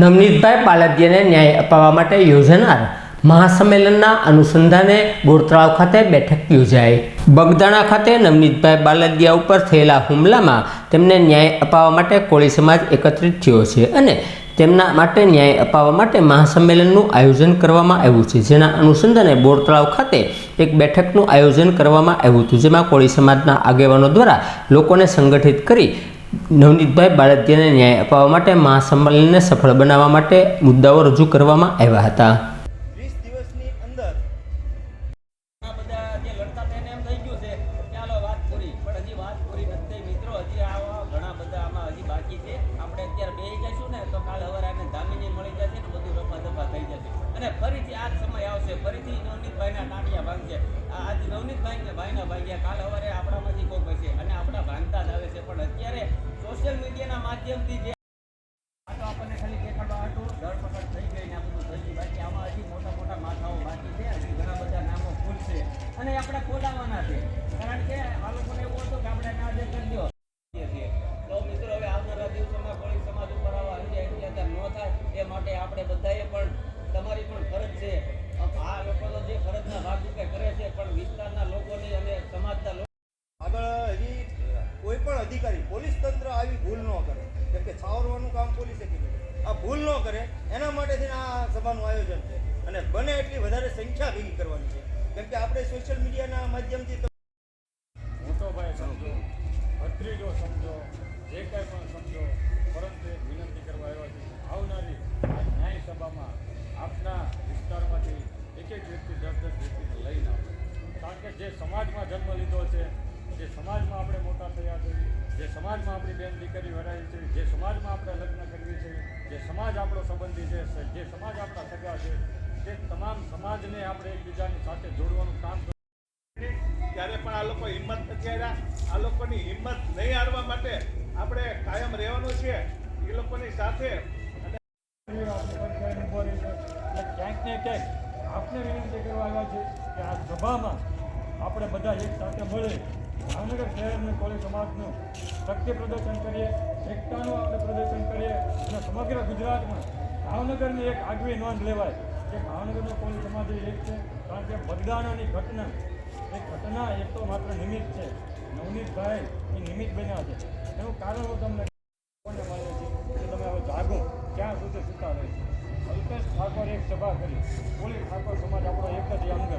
નવનીતભાઈ પાલદિયાને ન્યાય અપાવવા માટે યોજાનાર મહાસંમેલનના અનુસંધાને ગોરતળાવ ખાતે બેઠક યોજાઈ. બગદાણા ખાતે નવનીતભાઈ બાલદિયા ઉપર થયેલા હુમલામાં તેમને ન્યાય અપાવવા માટે કોળી સમાજ એકત્રિત થયો છે અને તેમના માટે ન્યાય અપાવવા માટે મહાસંમેલનનું આયોજન કરવામાં આવ્યું છે. જેના અનુસંધાને બોરતળાવ ખાતે એક બેઠકનું આયોજન કરવામાં આવ્યું હતું. જેમાં કોળી સમાજના આગેવાનો દ્વારા લોકોને સંગઠિત કરી નવનીતભાઈ બાળદિયાને ન્યાય અપાવવા માટે મહાસંમેલનને સફળ બનાવવા માટે મુદ્દાઓ રજૂ કરવામાં આવ્યા હતા. બાકી છે. આપણે અત્યારે બે જઈશું ને, તો કાલ હવારે આને ધામીની મળી જશે ને બધું રફા દફા થઈ જશે. અને ફરીથી આ સમય આવશે. ફરીથી નવનીતભાઈના ટાંટિયા ભાંગશે. આજ નવનીતભાઈ ને ભાઈના ભાગ્યા. કાલ સવારે આપણામાંથી કોઈ હશે. અને આપણા ભાંગતા જ આવે છે. પણ અત્યારે સોશિયલ મીડિયાના માધ્યમથી જે અધિકારી, પોલીસ તંત્ર આવી ભૂલ ન કરે. કેમ કે છાવરવાનું કામ પોલીસે કીધું આ ભૂલ ન કરે, એના માટેથી આ સભાનું આયોજન છે. અને બને એટલી વધારે સંખ્યા ભેગી કરવાની છે. કેમ કે આપણે સોશિયલ મીડિયાના માધ્યમથી મોટો ભાઈ સમજો, ભત્રીજો સમજો, જે કાંઈ પણ સમજો, પરંતુ એક વિનંતી કરવા આવ્યા છે. આવનારી આ ન્યાય સભામાં આપના વિસ્તારમાંથી એક એક વ્યક્તિ દસ દસ વ્યક્તિને લઈને આવે કારણ કે જે સમાજમાં જન્મ લીધો છે જે સમાજમાં આપણી બેન દીકરી વરાઈ છે જે સમાજમાં આપણે લગ્ન કરવી છે જે સમાજ આપણો સંબંધી છે જે સમાજ આપણા સગા છે તે તમામ સમાજને આપણે એકબીજાની સાથે જોડવાનું કામ ત્યારે પણ આ લોકો હિંમત નથી હાર્યા. આ લોકોની હિંમત નહીં હારવા માટે આપણે કાયમ રહેવાનું છે. એ લોકોની સાથે અને ક્યાંક ને ક્યાંક આપને વિનંતી કરવા આવ્યા છે કે આ સભામાં આપણે બધા એક સાથે મળી. ભાવનગર શહેરનું કોળી સમાજનું શક્તિ પ્રદર્શન કરીએ, એકતાનું આપણે પ્રદર્શન કરીએ અને સમગ્ર ગુજરાતમાં ભાવનગરની એક આગવી નોંધ લેવાય કે ભાવનગરનો કોળી સમાજ એક છે. કારણ કે બગદાણાની ઘટના, એ ઘટના એક તો માત્ર નિમિત્ત છે. નવનીતભાઈ એ નિમિત્ત બન્યા છે. એનું કારણ હું તમને કોને મળે છે કે તમે હવે જાગો, ક્યાં સુધી સુતા રહે અલ્પેશ ઠાકોર એક સભા કરી. પોલીસ ઠાકોર સમાજ આપણો એક જ અંગ છે.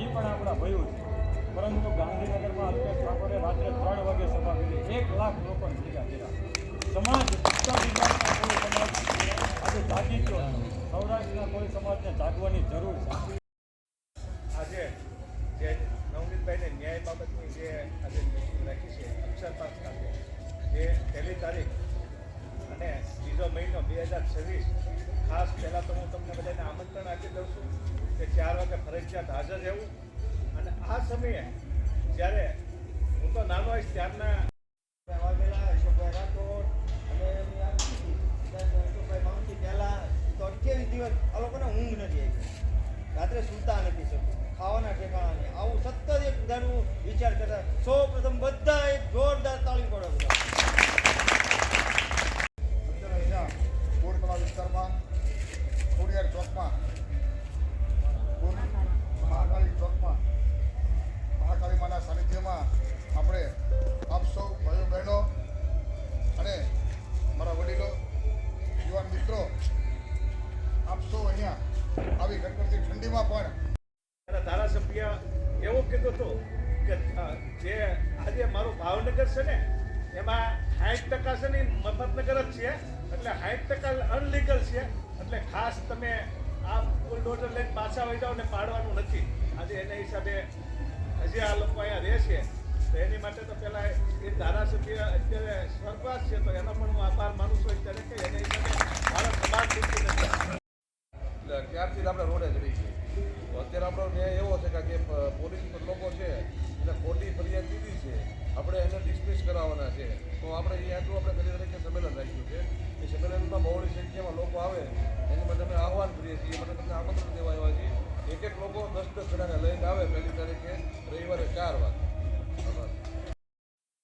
એ પણ આપણા ભયું છે. પરંતુ ગાંધીનગરમાં અલ્પેશ ઠાકોરે રાત્રે ત્રણ વાગે સભા કરી. એક લાખ લોકો ભેગા કર્યા સમાજ આજે જાગી ગયો. સૌરાષ્ટ્રના કોઈ સમાજને જાગવાની જરૂર છે. આજે જે નવનીતભાઈને ન્યાય બાબતની જે આજે લખી છે, અક્ષરપાસ ખાતે જે પહેલી તારીખ અને ત્રીજો મહિનો બે હજાર છવ્વીસ, ખાસ પહેલાં તો હું તમને બધાને આમંત્રણ આપી દઉં છું કે ચાર વાગે ફરજિયાત હાજર રહેવું. અને આ સમયે જ્યારે હું તો નાનો હોઈશ ત્યારના વાઘેલા અશોકભાઈ રાઠોડ અને અશોકભાઈ મામથી પહેલા તો અઠ્યાવીસ દિવસ આ લોકોને ઊંઘ નથી આવી. રાત્રે સૂતા નથી શકતું, ખાવાના ઠેકાણા આવું સતત એક બધાનું વિચાર કરતા સૌ પ્રથમ બધા એક જોરદાર તાળી પડે બધા જે આજે મારું ભાવનગર છે ને, એમાં સાઠ ટકા છે ને મફતનગર જ છે. એટલે સાઠ ટકા અનલીગલ છે. એટલે ખાસ તમે આ બુલડોઝર લઈને પાછા વહી જાઓ ને પાડવાનું નથી. આજે એના હિસાબે હજી આ લોકો અહીંયા રહે છે. તો એની માટે તો પહેલાં એ ધારાસભ્ય અત્યારે સ્વર્ગવાસ છે, તો એનો પણ હું આભાર માનું છું અત્યારે કે એના હિસાબે મારા સમાજ નથી. ત્યારથી આપણે રોડે ચડી છીએ. અત્યારે આપણો ન્યાય એવો છે કે જે પોલીસ લોકો છે એટલે ખોટી ફરિયાદ આપણે એને ડિસ્મિસ કરાવવાના છે. તો આપણે એ આટલું આપણે કરી તરીકે સંમેલન રાખ્યું છે. એ સંમેલનમાં બહોળી સંખ્યામાં લોકો આવે, એની માટે અમે આહવાન કરીએ છીએ. માટે તમને આમંત્રણ દેવા આવ્યા છીએ. એક એક લોકો દસ દસ જણાને લઈને આવે પહેલી તારીખે, રવિવારે ચાર વાગે.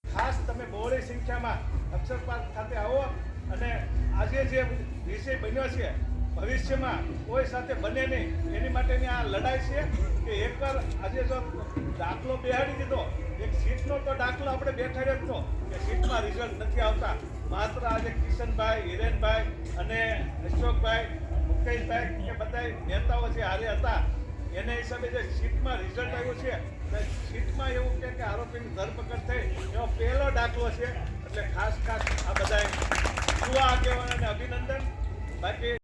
ખાસ તમે બહોળી સંખ્યામાં અક્ષરપાત ખાતે આવો અને આજે જે વિષય બન્યો છે, ભવિષ્યમાં કોઈ સાથે બને નહીં. એની માટેની આ લડાઈ છે કે એકવાર આજે જો દાખલો બેહાડી દીધો એક સીટનો તો દાખલો આપણે બેઠાડ્યો જ તો કે સીટમાં રિઝલ્ટ નથી આવતા. માત્ર આજે કિશનભાઈ, હિરેનભાઈ અને અશોકભાઈ, મુકેશભાઈ કે બધા નેતાઓ જે હારે હતા, એના હિસાબે જે સીટમાં રિઝલ્ટ આવ્યું છે સીટમાં એવું કે આરોપીની ધરપકડ થઈ એવો પહેલો દાખલો છે. એટલે ખાસ ખાસ આ બધા યુવા આગેવાનોને અભિનંદન. બાકી